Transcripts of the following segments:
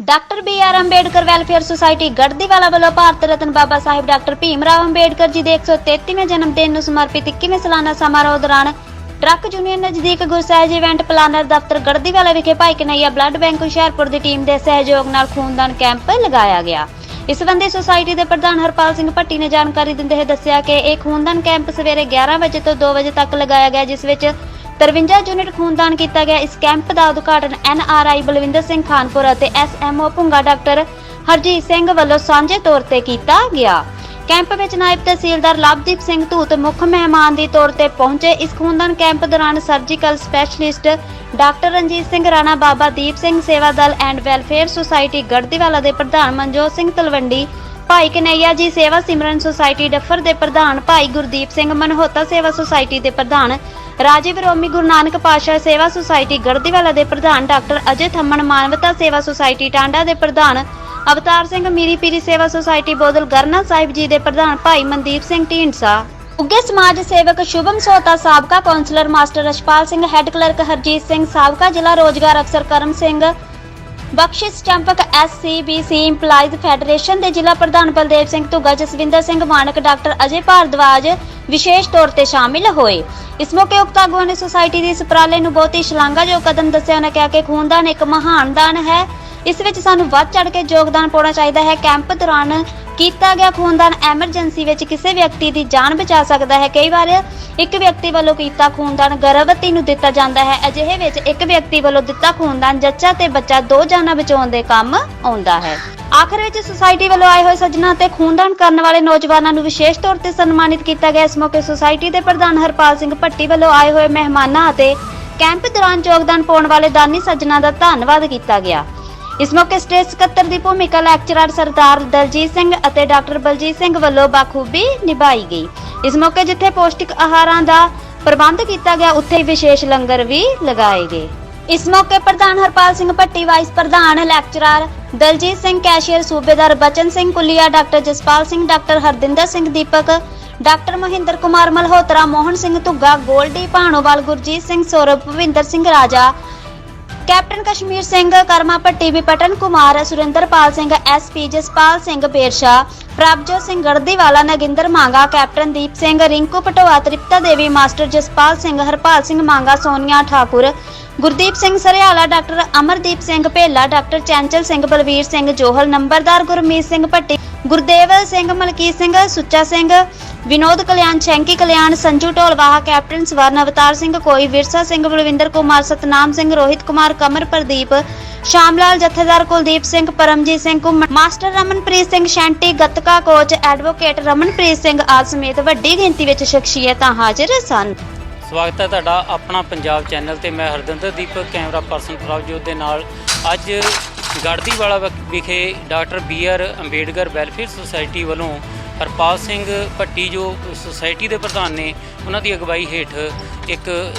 Doctor B R Ambedkar welfare society Gardiwala ਵੱਲੋਂ Bharat Ratna Baba Sahib doctor Bhim Rao Ambedkar ji ਦੇ 133ਵੇਂ ਜਨਮ ਦਿਨ ਨੂੰ ਸਮਰਪਿਤ 21ਵੇਂ ਸਾਲਾਨਾ ਸਮਾਰੋਹ ਦੌਰਾਨ ਟਰੱਕ ਯੂਨੀਅਨ ਨਜ਼ਦੀਕ ਗੁਰਸਹਿਜ ਇਵੈਂਟ ਪਲਾਨਰ ਦਫ਼ਤਰ ਗੜਦੀਵਾਲਾ ਵਿਖੇ ਭਾਈ ਕਨਈਆ ਬਲੱਡ ਬੈਂਕ ਹੁਸ਼ਿਆਰਪੁਰ ਦੀ ਟੀਮ ਦੇ ਸਹਿਯੋਗ ਨਾਲ ਖੂਨਦਾਨ ਕੈਂਪ ਲਗਾਇਆ ਗਿਆ। ਇਸ ਸੰਬੰਧੀ ਸੁਸਾਇਟੀ ਦੇ ਪ੍ਰਧਾਨ ਹਰਪਾਲ ਸਿੰਘ ਭੱਟੀ ਨੇ ਜਾਣਕਾਰੀ ਦਿੰਦੇ ਹੋਏ ਦੱਸਿਆ ਕਿ ਇਹ ਖੂਨਦਾਨ ਕੈਂਪ ਸਵੇਰੇ 11 ਵਜੇ ਤੋਂ 2 ਵਜੇ ਤੱਕ ਲਗਾਇਆ ਗਿਆ, ਜਿਸ ਵਿੱਚ 53 ਯੂਨਿਟ ਖੂਨਦਾਨ ਕੀਤਾ ਗਿਆ। ਇਸ ਕੈਂਪ ਦਾ ਉਦਘਾਟਨ ਐਨ ਬਲਵਿੰਦਰ ਸਿੰਘ ਖਾਨਪੁਰ ਅਤੇ ਐਸ ਭੁੰਗਾ ਡਾਕਟਰ ਹਰਜੀਤ ਸਿੰਘ ਵੱਲੋਂ ਸਾਂਝੇ ਤੌਰ ਤੇ ਕੀਤਾ ਗਿਆ। ਕੈਂਪ ਵਿੱਚ ਨਾਇਬ ਤਹਿਸੀਲਦਾਰ ਲਵਦੀਪ ਸਿੰਘ ਧੂਤ ਮੁੱਖ ਮਹਿਮਾਨ ਦੀ ਤੌਰ ਤੇ ਪਹੁੰਚੇ। ਇਸ ਖੂਨਦਾਨ ਕੈਂਪ ਦੌਰਾਨ surgical specialist doctor Ranjit Singh Rana, Baba Deep Singh Sewa Dal and welfare society Gardiwala ਦੇ ਪ੍ਰਧਾਨ ਮਨਜੋਤ ਸਿੰਘ ਤਲਵੰਡੀ ਭਾਈ ਕਨਈਆ ਜੀ ਸੇਵਾ ਸਿਮਰਨ ਸੁਸਾਇਟੀ ਡੱਫਰ ਦੇ ਪ੍ਰਧਾਨ ਭਾਈ ਗੁਰਦੀਪ ਸਿੰਘ ਮਨਹੋਤਾ ਸੇਵਾ ਸੁਸਾਇਟੀ ਦੇ ਪ੍ਰਧਾਨ ਰਾਜੀਵ ਰੋਮੀ ਗੁਰੂ ਨਾਨਕ ਪਾਤਸ਼ਾਹ ਸੇਵਾ ਸੁਸਾਇਟੀ ਗੜਦੀਵਾਲਾ ਦੇ ਪ੍ਰਧਾਨ ਡਾਕਟਰ ਅਜੇ ਥੰਮਣ ਮਾਨਵਤਾ ਸੇਵਾ ਸੁਸਾਇਟੀ ਟਾਂਡਾ ਦੇ ਪ੍ਰਧਾਨ, ਅਵਤਾਰ ਸਿੰਘ ਮੀਰੀ ਪੀਰੀ ਸੇਵਾ ਸੁਸਾਇਟੀ ਬੋਦਲ ਗਰਨਾ ਸਾਹਿਬ ਜੀ ਦੇ ਪ੍ਰਧਾਨ ਭਾਈ ਮਨਦੀਪ ਸਿੰਘ ਢੀਂਡਸਾ। ਉੱਗੇ ਸਮਾਜ ਸੇਵਕ ਸ਼ੁਭਮ ਸੋਤਾ ਸਾਬਕਾ councillor master Rashpal Singh head clerk Harjit Singh ਸਾਬਕਾ ਜ਼ਿਲ੍ਹਾ ਰੋਜ਼ਗਾਰ ਅਫਸਰ ਕਰਮ ਸਿੰਘ ਬਖਸ਼ਿਸ਼ ਚੰਪਕ ਐਸਸੀਬੀਸੀ EMPLOYEES ਫੈਡਰੇਸ਼ਨ ਦੇ ਜ਼ਿਲ੍ਹਾ ਪ੍ਰਧਾਨ ਬਲਦੇਵ ਸਿੰਘ ਧੁੱਗਾ, ਜਸਵਿੰਦਰ ਸਿੰਘ ਮਾਨਕ, ਡਾਕਟਰ ਅਜੇ ਭਾਰਦਵਾਜ ਵਿਸ਼ੇਸ਼ ਤੌਰ ਤੇ ਸ਼ਾਮਿਲ ਹੋਏ। ਇਸ ਮੌਕੇ ਉਕਤ ਆਗੂਆਂ ਨੇ ਸੁਸਾਇਟੀ ਦੇ ਇਸ ਉਪਰਾਲੇ ਨੂੰ ਬਹੁਤ ਹੀ ਸ਼ਲਾਘਾਯੋਗ ਕਦਮ ਦੱਸਿਆ। ਉਹਨਾਂ ਕਿਹਾ ਕਿ ਖੂਨਦਾਨ ਇੱਕ ਮਹਾਨ ਦਾਨ ਹੈ। ਇਸ ਵਿੱਚ ਸਾਨੂੰ ਵੱਧ ਚੜ ਕੇ ਯੋਗਦਾਨ ਪਾਉਣਾ ਚਾਹੀਦਾ ਹੈ। ਕੈਂਪ ਦੌਰਾਨ ਕੀਤਾ ਗਿਆ ਖੂਨਦਾਨ ਐਮਰਜੈਂਸੀ ਵਿੱਚ ਕਿਸੇ ਵਿਅਕਤੀ ਦੀ ਜਾਨ ਬਚਾ ਸਕਦਾ ਹੈ। ਕਈ ਵਾਰ ਇੱਕ ਵਿਅਕਤੀ ਵੱਲੋਂ ਕੀਤਾ ਖੂਨਦਾਨ ਗਰਭਵਤੀ ਨੂੰ ਦਿੱਤਾ ਜਾਂਦਾ ਹੈ। ਅਜਿਹੇ ਵਿੱਚ ਇੱਕ ਵਿਅਕਤੀ ਵੱਲੋਂ ਦਿੱਤਾ ਖੂਨਦਾਨ ਜੱਚਾ ਤੇ ਬੱਚਾ ਦੋ ਜਾਨਾਂ ਬਚਾਉਣ ਦੇ ਕੰਮ ਆਉਂਦਾ ਹੈ। ਆਖਰ ਵਿੱਚ ਸੁਸਾਇਟੀ ਵੱਲੋਂ ਆਏ ਹੋਏ ਸੱਜਣਾ ਤੇ ਖੂਨਦਾਨ ਕਰਨ ਵਾਲੇ ਨੌਜਵਾਨਾਂ ਨੂੰ ਵਿਸ਼ੇਸ਼ ਤੌਰ ਤੇ ਸਨਮਾਨਿਤ ਕੀਤਾ ਗਿਆ। ਇਸ ਮੌਕੇ ਸੁਸਾਇਟੀ ਦੇ ਪ੍ਰਧਾਨ ਹਰਪਾਲ ਸਿੰਘ ਭੱਟੀ ਵੱਲੋਂ ਆਏ ਹੋਏ ਮਹਿਮਾਨਾਂ ਅਤੇ ਕੈਂਪ ਦੌਰਾਨ ਯੋਗਦਾਨ ਪਾਉਣ ਵਾਲੇ ਦਾਨੀ ਸੱਜਣਾ ਦਾ ਧੰਨਵਾਦ ਕੀਤਾ ਗਿਆ। ਇਸ ਮੌਕੇ ਸਟੇਜ ਸਕੱਤਰ ਦੀ ਭੂਮਿਕਾ ਲੈਕਚਰਰ ਸਰਦਾਰ ਦਲਜੀਤ ਸਿੰਘ ਅਤੇ ਡਾਕਟਰ ਬਲਜੀਤ ਸਿੰਘ ਵੱਲੋਂ ਬਾਖੂਬੀ ਨਿਭਾਈ ਗਈ। ਇਸ ਮੌਕੇ ਜਿੱਥੇ ਪੌਸ਼ਟਿਕ ਆਹਾਰਾਂ ਦਾ ਪ੍ਰਬੰਧ ਕੀਤਾ ਗਿਆ, ਉੱਥੇ ਵਿਸ਼ੇਸ਼ ਲੰਗਰ ਵੀ ਲਗਾਏ ਗਏ। ਇਸ ਮੌਕੇ ਪ੍ਰਧਾਨ ਹਰਪਾਲ ਸਿੰਘ ਭੱਟੀ, ਵਾਈਸ ਪ੍ਰਧਾਨ lecturer Daljit Singh, cashier Subedar Bachan Singh Kulia, doctor Jaspal Singh, doctor Hardinder Singh Deepak, doctor Mahinder Kumar Malhotra, Mohan Singh Dhugga, Goldy Bhanowal, Gurjit Singh, Saurav Bhavinder Singh Raja captain Kashmir Singh, Karma Bhatti V Kumar, Surinderpal Singh SP Jaspal Singh Bersha, Prabhjot Singh Garhdiwala, Naginder Manga, captain Deep Singh, Rinku Patoa Tripta Devi, master Jaspal Singh, Harpal Singh Manga, Sonia Thakur, Gurdeep Singh Sarriala, doctor Amardeep Singh Bhela, doctor Chanchal Singh Balvir Singh Johal, ਨੰਬਰਦਾਰ Gurmeet Singh Bhatti Gurdev Singh, Malkit Singh, Sucha Singh, Vinod Kalyan Shanky Kalyan, Sanju Dholwaha captain Swaran, Avtar Singh ਕੋਈ, ਵਿਰਸਾ ਸਿੰਘ, ਬਲਵਿੰਦਰ ਕੁਮਾਰ, ਸਤਨਾਮ ਸਿੰਘ, ਰੋਹਿਤ ਕੁਮਾਰ, ਕਮਰ ਪ੍ਰਦੀਪ, ਸ਼ਾਮਲਾਲ ਜਥੇਦਾਰ Kuldeep Singh, Paramjit Singh Ghuman master Ramanpreet Singh Shanty, gatka coach, advocate Ramanpreet Singh ਆਦਿ ਸਮੇਤ ਵੱਡੀ ਗਿਣਤੀ ਵਿੱਚ ਸ਼ਖਸੀਅਤਾਂ ਹਾਜ਼ਰ ਸਨ। ਸਵਾਗਤ ਹੈ ਤੁਹਾਡਾ ਆਪਣਾ ਪੰਜਾਬ ਚੈਨਲ ਤੇ। ਮੈਂ ਹਰਦਿੰਦਰ ਦੀਪਕ, ਕੈਮਰਾ ਪਰਸਨ ਪ੍ਰਭਜੋਤ ਦੇ ਨਾਲ। ਅੱਜ ਗੜਦੀਵਾਲਾ ਵਿ- ਵਿਖੇ doctor B R Ambedkar welfare society ਵੱਲੋਂ ਹਰਪਾਲ ਸਿੰਘ ਭੱਟੀ, ਜੋ ਸੁਸਾਇਟੀ ਦੇ ਪ੍ਰਧਾਨ ਨੇ, ਉਹਨਾਂ ਦੀ ਅਗਵਾਈ ਹੇਠ ਇੱਕ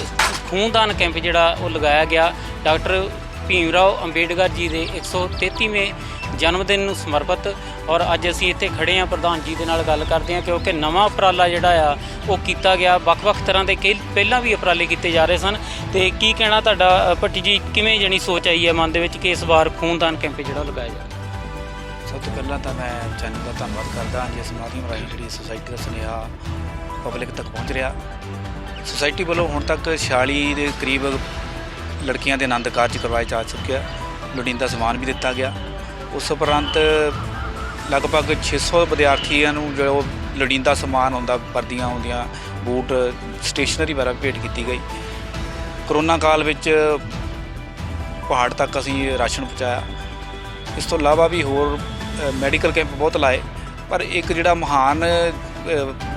ਖੂਨਦਾਨ ਕੈਂਪ ਜਿਹੜਾ ਉਹ ਲਗਾਇਆ ਗਿਆ। ਡਾਕਟਰ ਭੀਮ ਰਾਓ ਅੰਬੇਡਕਰ ਜੀ ਦੇ 133ਵੇਂ ਜਨਮ ਦਿਨ ਨੂੰ ਸਮਰਪਿਤ। ਔਰ ਅੱਜ ਅਸੀਂ ਇੱਥੇ ਖੜੇ ਹਾਂ ਪ੍ਰਧਾਨ ਜੀ ਦੇ ਨਾਲ ਗੱਲ ਕਰਦੇ ਹਾਂ, ਕਿਉਂਕਿ ਨਵਾਂ ਉਪਰਾਲਾ ਜਿਹੜਾ ਆ, ਉਹ ਕੀਤਾ ਗਿਆ। ਵੱਖ-ਵੱਖ ਤਰ੍ਹਾਂ ਦੇ ਕਈ, ਪਹਿਲਾਂ ਵੀ ਉਪਰਾਲੇ ਕੀਤੇ ਜਾ ਰਹੇ ਸਨ। ਤੇ ਕੀ ਕਹਿਣਾ ਤੁਹਾਡਾ ਭੱਟੀ ਜੀ, ਕਿਵੇਂ ਜਣੀ ਸੋਚ ਆਈ ਹੈ ਮਨ ਦੇ ਵਿੱਚ ਕਿ ਇਸ ਵਾਰ ਖੂਨਦਾਨ ਕੈਂਪ ਜਿਹੜਾ ਲਗਾਇਆ ਜਾਵੇ? ਸਭ ਤੋਂ ਪਹਿਲਾਂ ਤਾਂ ਮੈਂ ਚੈਨਲ ਦਾ ਧੰਨਵਾਦ ਕਰਦਾ ਹਾਂ, ਜਿਸ ਮਾਧਿਅਮ ਰਾਹੀਂ ਜਿਹੜੀ ਸੁਸਾਇਟੀ ਦਾ ਸੁਨੇਹਾ ਪਬਲਿਕ ਤੱਕ ਪਹੁੰਚ ਰਿਹਾ। ਸੁਸਾਇਟੀ ਵੱਲੋਂ ਹੁਣ ਤੱਕ 46 ਦੇ ਕਰੀਬ ਲੜਕੀਆਂ ਦੇ ਆਨੰਦ ਕਾਰਜ ਕਰਵਾਏ ਜਾ ਚੁੱਕਿਆ ਲੋੜੀਂਦਾ ਸਮਾਨ ਵੀ ਦਿੱਤਾ ਗਿਆ। ਉਸ ਉਪਰੰਤ ਲਗਭਗ 600 ਵਿਦਿਆਰਥੀਆਂ ਨੂੰ ਜੋ ਲੋੜੀਂਦਾ ਸਮਾਨ ਹੁੰਦਾ, ਵਰਦੀਆਂ ਹੁੰਦੀਆਂ, ਬੂਟ, ਸਟੇਸ਼ਨਰੀ ਵਗੈਰਾ ਭੇਟ ਕੀਤੀ ਗਈ। ਕਰੋਨਾ ਕਾਲ ਵਿੱਚ ਪਹਾੜ ਤੱਕ ਅਸੀਂ ਰਾਸ਼ਨ ਪਹੁੰਚਾਇਆ। ਇਸ ਤੋਂ ਇਲਾਵਾ ਵੀ ਹੋਰ ਮੈਡੀਕਲ ਕੈਂਪ ਬਹੁਤ ਲਾਏ। ਪਰ ਇੱਕ ਜਿਹੜਾ ਮਹਾਨ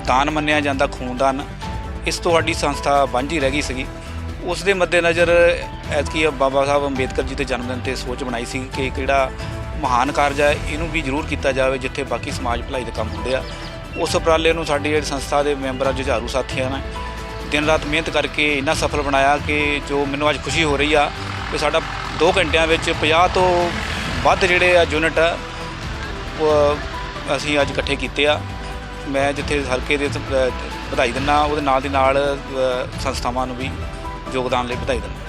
ਦਾਨ ਮੰਨਿਆ ਜਾਂਦਾ, ਖੂਨਦਾਨ, ਇਸ ਤੋਂ ਸਾਡੀ ਸੰਸਥਾ ਵਾਂਝੀ ਰਹਿ ਗਈ ਸੀਗੀ। ਉਸ ਦੇ ਮੱਦੇਨਜ਼ਰ ਐਤਕੀ ਬਾਬਾ ਸਾਹਿਬ ਅੰਬੇਦਕਰ ਜੀ ਦੇ ਜਨਮ ਦਿਨ ਤੇ ਸੋਚ ਬਣਾਈ ਸੀ ਕਿ ਇੱਕ ਜਿਹੜਾ ਮਹਾਨ ਕਾਰਜ ਹੈ, ਇਹਨੂੰ ਵੀ ਜ਼ਰੂਰ ਕੀਤਾ ਜਾਵੇ ਜਿੱਥੇ ਬਾਕੀ ਸਮਾਜ ਭਲਾਈ ਦੇ ਕੰਮ ਹੁੰਦੇ ਆ। ਉਸ ਉਪਰਾਲੇ ਨੂੰ ਸਾਡੀ ਜਿਹੜੀ ਸੰਸਥਾ ਦੇ ਮੈਂਬਰਾਂ ਜੁਝਾਰੂ ਸਾਥੀਆਂ ਨੇ, ਦਿਨ ਰਾਤ ਮਿਹਨਤ ਕਰਕੇ ਇੰਨਾ ਸਫਲ ਬਣਾਇਆ ਕਿ ਜੋ ਮੈਨੂੰ ਅੱਜ ਖੁਸ਼ੀ ਹੋ ਰਹੀ ਆ ਕਿ ਸਾਡਾ 2 ਘੰਟਿਆਂ ਵਿੱਚ 50 ਤੋਂ ਵੱਧ ਜਿਹੜੇ ਆ ਯੂਨਿਟ ਆ ਅਸੀਂ ਅੱਜ ਇਕੱਠੇ ਕੀਤੇ ਆ। ਮੈਂ ਜਿੱਥੇ ਹਲਕੇ ਦੇ ਵਧਾਈ ਦਿੰਦਾ ਉਹਦੇ ਨਾਲ ਦੀ ਨਾਲ ਸੰਸਥਾਵਾਂ ਨੂੰ ਵੀ ਯੋਗਦਾਨ ਲਈ ਵਧਾਈ ਦਿੰਦਾ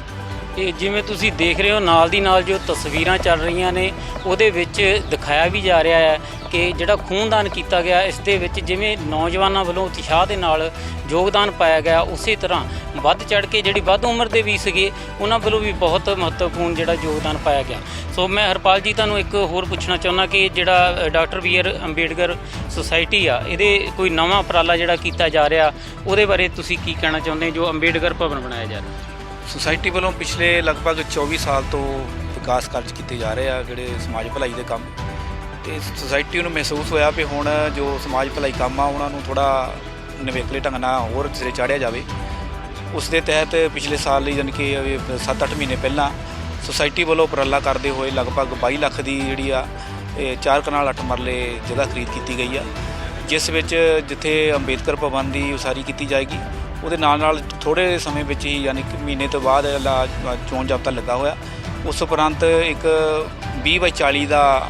ਇਹ ਜਿਵੇਂ ਤੁਸੀਂ ਦੇਖ ਰਹੇ ਹੋ, ਨਾਲ ਦੀ ਨਾਲ ਜੋ ਤਸਵੀਰਾਂ ਚੱਲ ਰਹੀਆਂ ਨੇ, ਉਹਦੇ ਵਿੱਚ ਦਿਖਾਇਆ ਵੀ ਜਾ ਰਿਹਾ ਹੈ ਕਿ ਜਿਹੜਾ ਖੂਨਦਾਨ ਕੀਤਾ ਗਿਆ, ਇਸ ਦੇ ਵਿੱਚ ਜਿਵੇਂ ਨੌਜਵਾਨਾਂ ਵੱਲੋਂ ਉਤਸ਼ਾਹ ਦੇ ਨਾਲ ਯੋਗਦਾਨ ਪਾਇਆ ਗਿਆ, ਉਸੇ ਤਰ੍ਹਾਂ ਵੱਧ ਚੜ ਕੇ ਜਿਹੜੀ ਵੱਧ ਉਮਰ ਦੇ ਵੀ ਸੀਗੇ, ਉਹਨਾਂ ਵੱਲੋਂ ਵੀ ਬਹੁਤ ਮਹੱਤਵਪੂਰਨ ਜਿਹੜਾ ਯੋਗਦਾਨ ਪਾਇਆ ਗਿਆ। ਸੋ ਮੈਂ ਹਰਪਾਲ ਜੀ, ਤੁਹਾਨੂੰ ਇੱਕ ਹੋਰ ਪੁੱਛਣਾ ਚਾਹੁੰਦਾ ਕਿ ਜਿਹੜਾ doctor B R Ambedkar society ਆ, ਇਹਦੇ ਕੋਈ ਨਵਾਂ ਉਪਰਾਲਾ ਜਿਹੜਾ ਕੀਤਾ ਜਾ ਰਿਹਾ, ਉਹਦੇ ਬਾਰੇ ਤੁਸੀਂ ਕੀ ਕਹਿਣਾ ਚਾਹੁੰਦੇ ਜੋ ਅੰਬੇਡਕਰ ਭਵਨ ਬਣਾਇਆ ਜਾ ਰਿਹਾ? ਸੁਸਾਇਟੀ ਵੱਲੋਂ ਪਿਛਲੇ ਲਗਭਗ 24 ਸਾਲ ਤੋਂ ਵਿਕਾਸ ਕਾਰਜ ਕੀਤੇ ਜਾ ਰਹੇ ਆ ਜਿਹੜੇ ਸਮਾਜ ਭਲਾਈ ਦੇ ਕੰਮ। ਤੇ ਸੁਸਾਇਟੀ ਨੂੰ ਮਹਿਸੂਸ ਹੋਇਆ ਵੀ ਹੁਣ ਜੋ ਸਮਾਜ ਭਲਾਈ ਕੰਮ ਆ, ਉਹਨਾਂ ਨੂੰ ਥੋੜਾ ਨਿਵੇਕਲੇ ਢੰਗ ਨਾਲ ਹੋਰ ਸਿਰੇ ਚਾੜਿਆ ਜਾਵੇ। ਉਸ ਦੇ ਤਹਿਤ ਪਿਛਲੇ ਸਾਲ ਲਈ ਜਾਣੀ ਕਿ 7-8 ਮਹੀਨੇ ਪਹਿਲਾਂ ਸੁਸਾਇਟੀ ਵੱਲੋਂ ਉਪਰਾਲਾ ਕਰਦੇ ਹੋਏ ਲਗਭਗ 22 ਲੱਖ ਦੀ ਜਿਹੜੀ ਆ ਚਾਰ ਕਨਾਲ 8 ਮਰਲੇ ਜਗ੍ਹਾ ਖਰੀਦ ਕੀਤੀ ਗਈ ਆ, ਜਿਸ ਵਿੱਚ ਜਿੱਥੇ ਅੰਬੇਦਕਰ ਭਵਨ ਦੀ ਉਸਾਰੀ ਕੀਤੀ ਜਾਏਗੀ। ਉਹਦੇ ਨਾਲ ਨਾਲ ਥੋੜੇ ਸਮੇਂ ਵਿੱਚ ਹੀ ਯਾਨੀ ਕਿ ਮਹੀਨੇ ਤੋਂ ਬਾਅਦ ਲਾ- ਚੋਣ ਜਾਬਤਾ ਲੱਗਾ ਹੋਇਆ। ਉਸ ਉਪਰੰਤ ਇੱਕ 20 ਬਾਈ 40 ਦਾ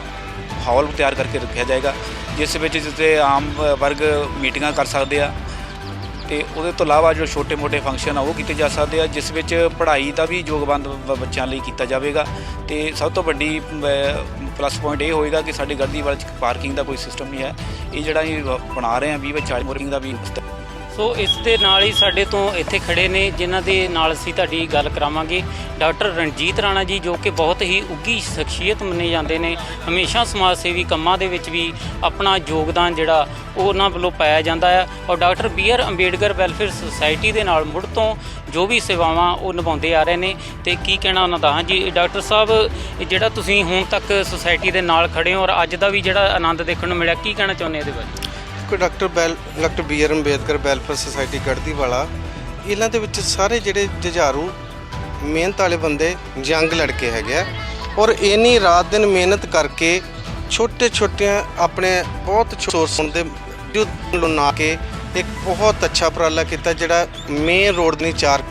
ਹਾਲ ਤਿਆਰ ਕਰਕੇ ਰੱਖਿਆ ਜਾਏਗਾ, ਜਿਸ ਵਿੱਚ ਜਿੱਥੇ ਆਮ ਵਰਗ ਮੀਟਿੰਗਾਂ ਕਰ ਸਕਦੇ ਆ। ਤੇ ਉਹਦੇ ਤੋਂ ਇਲਾਵਾ ਜੋ ਛੋਟੇ-ਮੋਟੇ ਫੰਕਸ਼ਨ ਆ, ਉਹ ਕੀਤੇ ਜਾ ਸਕਦੇ ਆ, ਜਿਸ ਵਿੱਚ ਪੜ੍ਹਾਈ ਦਾ ਵੀ ਯੋਗਦਾਨ ਬ- ਬੱਚਿਆਂ ਲਈ ਕੀਤਾ ਜਾਵੇਗਾ। ਤੇ ਸਭ ਤੋਂ ਵੱਡੀ ਪਲੱਸ ਪੁਆਇੰਟ ਇਹ ਹੋਏਗਾ ਕਿ ਸਾਡੇ ਗਰਦੀ ਵਾਲੇ ਚ ਪਾਰਕਿੰਗ ਦਾ ਕੋਈ ਸਿਸਟਮ ਨਹੀਂ ਹੈ। ਇਹ ਜਿਹੜਾ ਇਹ ਬਣਾ ਰਹੇ ਆ 20 ਬਾਈ 40 ਮੋਰਿੰਗ ਦਾ ਵੀ ਸੋ ਇਸ ਦੇ ਨਾਲ ਹੀ ਸਾਡੇ ਤੋਂ ਇੱਥੇ ਖੜੇ ਨੇ, ਜਿਨ੍ਹਾਂ ਦੇ ਨਾਲ ਅਸੀਂ ਤੁਹਾਡੀ ਗੱਲ ਕਰਾਵਾਂਗੇ। ਡਾਕਟਰ ਰਣਜੀਤ ਰਾਣਾ ਜੀ, ਜੋ ਕਿ ਬਹੁਤ ਹੀ ਉੱਗੀ ਸ਼ਖਸੀਅਤ ਮੰਨੇ ਜਾਂਦੇ ਨੇ। ਹਮੇਸ਼ਾ ਸਮਾਜ ਸੇਵੀ ਕੰਮਾਂ ਦੇ ਵਿੱਚ ਵੀ ਆਪਣਾ ਯੋਗਦਾਨ ਜਿਹੜਾ, ਉਹ ਉਹਨਾਂ ਵੱਲੋਂ ਪਾਇਆ ਜਾਂਦਾ ਹੈ ਔਰ doctor B R Ambedkar welfare society ਦੇ ਨਾਲ ਮੁੜ ਤੋਂ ਜੋ ਵੀ ਸੇਵਾਵਾਂ ਉਹ ਨਿਭਾਉਂਦੇ ਆ ਰਹੇ ਨੇ। ਤੇ ਕੀ ਕਹਿਣਾ ਉਹਨਾਂ ਦਾ? ਹਾਂਜੀ, ਡਾਕਟਰ ਸਾਹਿਬ, ਜਿਹੜਾ ਤੁਸੀਂ ਹੁਣ ਤੱਕ ਸੁਸਾਇਟੀ ਦੇ ਨਾਲ ਖੜੇ ਹੋ ਔਰ ਅੱਜ ਦਾ ਵੀ ਜਿਹੜਾ ਆਨੰਦ ਦੇਖਣ ਨੂੰ ਮਿਲਿਆ, ਕੀ ਕਹਿਣਾ ਚਾਹੁੰਦੇ ਇਹਦੇ ਬਾਰੇ? ਕੋਈ ਡਾਕਟਰ ਬੈਲ doctor B R Ambedkar welfare society Garhdiwala ਇਹਨਾਂ ਦੇ ਵਿੱਚ ਸਾਰੇ ਜਿਹੜੇ ਜੁਝਾਰੂ ਮਿਹਨਤ ਵਾਲੇ ਬੰਦੇ ਯੰਗ ਲੜਕੇ ਹੈਗੇ ਆ ਔਰ ਇੰਨੀ ਰਾਤ ਦਿਨ ਮਿਹਨਤ ਕਰਕੇ ਛੋਟੇ ਛੋਟੀਆਂ ਆਪਣੇ ਬਹੁਤ ਸੋਰਸ ਦੇ ਨੂੰ ਨਾ ਕੇ ਇੱਕ ਬਹੁਤ ਅੱਛਾ ਉਪਰਾਲਾ ਕੀਤਾ ਜਿਹੜਾ ਮੇਨ ਰੋਡ ਦੀ ਚਾਰ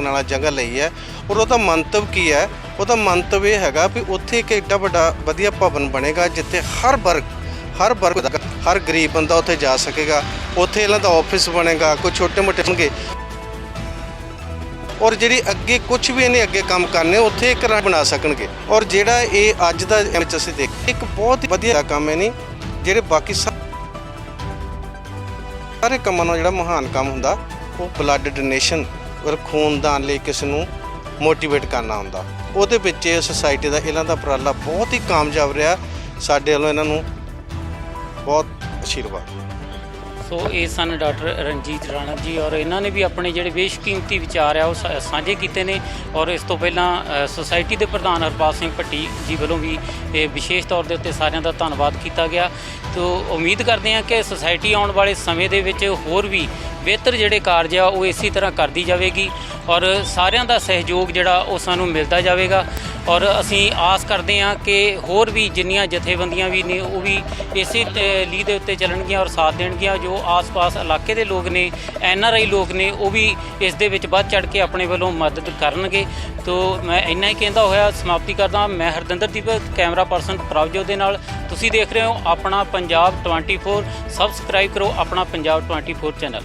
ਨਾਲਾ ਜਗ੍ਹਾ ਲਈ ਹੈ ਔਰ ਉਹਦਾ ਮੰਤਵ ਕੀ ਹੈ? ਉਹਦਾ ਮੰਤਵ ਇਹ ਹੈਗਾ ਵੀ ਉੱਥੇ ਇੱਕ ਏਡਾ ਵੱਡਾ ਵਧੀਆ ਭਵਨ ਬਣੇਗਾ ਜਿੱਥੇ ਹਰ ਵਰਗ ਹਰ ਵਰਗ ਦਾ, ਹਰ ਗਰੀਬ ਬੰਦਾ ਉੱਥੇ ਜਾ ਸਕੇਗਾ। ਉੱਥੇ ਇਹਨਾਂ ਦਾ ਆਫਿਸ ਬਣੇਗਾ, ਕੋਈ ਛੋਟੇ ਮੋਟੇ ਹੋਣਗੇ। ਔਰ ਜਿਹੜੀ ਅੱਗੇ ਕੁਝ ਵੀ ਇਹਨੇ ਅੱਗੇ ਕੰਮ ਕਰਨੇ, ਉੱਥੇ ਇੱਕ ਰਾਂ ਬਣਾ ਸਕਣਗੇ। ਔਰ ਜਿਹੜਾ ਇਹ ਅੱਜ ਦਾ ਵਿੱਚ ਅਸੀਂ ਦੇਖ, ਇੱਕ ਬਹੁਤ ਵਧੀਆ ਕੰਮ ਹੈ ਨਹੀਂ, ਜਿਹੜੇ ਬਾਕੀ ਸਾਰੇ ਕੰਮਾਂ ਨਾਲ ਜਿਹੜਾ ਮਹਾਨ ਕੰਮ ਹੁੰਦਾ, ਉਹ ਬਲੱਡ ਡੋਨੇਸ਼ਨ ਖੂਨਦਾਨ ਲਈ ਕਿਸੇ ਨੂੰ ਮੋਟੀਵੇਟ ਕਰਨਾ ਹੁੰਦਾ। ਉਹਦੇ ਵਿੱਚ ਇਹ ਸੁਸਾਇਟੀ ਦਾ ਇਹਨਾਂ ਦਾ ਉਪਰਾਲਾ ਬਹੁਤ ਹੀ ਕਾਮਯਾਬ ਰਿਹਾ। ਸਾਡੇ ਵੱਲੋਂ ਇਹਨਾਂ ਨੂੰ ਬਹੁਤ ਅਸ਼ੀਰਵਾਦ। ਸੋ ਇਹ ਸਨ ਡਾਕਟਰ ਰਣਜੀਤ ਰਾਣਾ ਜੀ ਔਰ ਇਹਨਾਂ ਨੇ ਵੀ ਆਪਣੇ ਜਿਹੜੇ ਬੇਸ਼ਕੀਮਤੀ ਵਿਚਾਰ ਆ ਉਹ ਸਾ- ਸਾਂਝੇ ਕੀਤੇ ਨੇ ਔਰ ਇਸ ਤੋਂ ਪਹਿਲਾਂ ਅ, ਸੁਸਾਇਟੀ ਦੇ ਪ੍ਰਧਾਨ ਹਰਪਾਲ ਸਿੰਘ ਭੱਟੀ ਜੀ ਵੱਲੋਂ ਵੀ ਇਹ ਵਿਸ਼ੇਸ਼ ਤੌਰ ਦੇ ਉੱਤੇ ਸਾਰਿਆਂ ਦਾ ਧੰਨਵਾਦ ਕੀਤਾ ਗਿਆ। ਤੋ ਉਮੀਦ ਕਰਦੇ ਹਾਂ ਕਿ ਸੁਸਾਇਟੀ ਆਉਣ ਵਾਲੇ ਸਮੇਂ ਦੇ ਵਿੱਚ ਹੋਰ ਵੀ ਬਿਹਤਰ ਜਿਹੜੇ ਕਾਰਜ ਆ ਉਹ ਇਸੇ ਤਰ੍ਹਾਂ ਕਰਦੀ ਜਾਵੇਗੀ ਔਰ ਸਾਰਿਆਂ ਦਾ ਸਹਿਯੋਗ ਜਿਹੜਾ ਉਹ ਸਾਨੂੰ ਮਿਲਦਾ ਜਾਵੇਗਾ। ਔਰ ਅਸੀਂ ਆਸ ਕਰਦੇ ਹਾਂ ਕਿ ਹੋਰ ਵੀ ਜਿੰਨੀਆਂ ਜਥੇਬੰਦੀਆਂ ਵੀ ਨੇ, ਉਹ ਵੀ ਇਸੇ ਤੇ ਲੀਹ ਦੇ ਉੱਤੇ ਚੱਲਣਗੀਆਂ ਔਰ ਸਾਥ ਦੇਣਗੀਆਂ। ਜੋ ਆਸ-ਪਾਸ ਇਲਾਕੇ ਦੇ ਲੋਕ ਨੇ, ਐਨ ਆਰ ਆਈ ਲੋਕ ਨੇ, ਉਹ ਵੀ ਇਸ ਦੇ ਵਿੱਚ ਵੱਧ ਚੜ ਕੇ ਆਪਣੇ ਵੱਲੋਂ ਮਦਦ ਕਰਨਗੇ। ਤੋ ਮੈਂ ਇੰਨਾ ਹੀ ਕਹਿੰਦਾ ਹੋਇਆ, ਸਮਾਪਤੀ ਕਰਦਾ ਮੈਂ ਹਰਦਿੰਦਰ ਦੀਪਕ ਕੈਮਰਾ ਪਰਸਨ ਪ੍ਰਭਜੋਤ ਦੇ ਨਾਲ। ਤੁਸੀਂ ਦੇਖ ਰਹੇ ਹੋ ਆਪਣਾ ਪੰਜਾਬ 24 ਸਬਸਕ੍ਰਾਈਬ ਕਰੋ ਆਪਣਾ ਪੰਜਾਬ 24 ਚੈਨਲ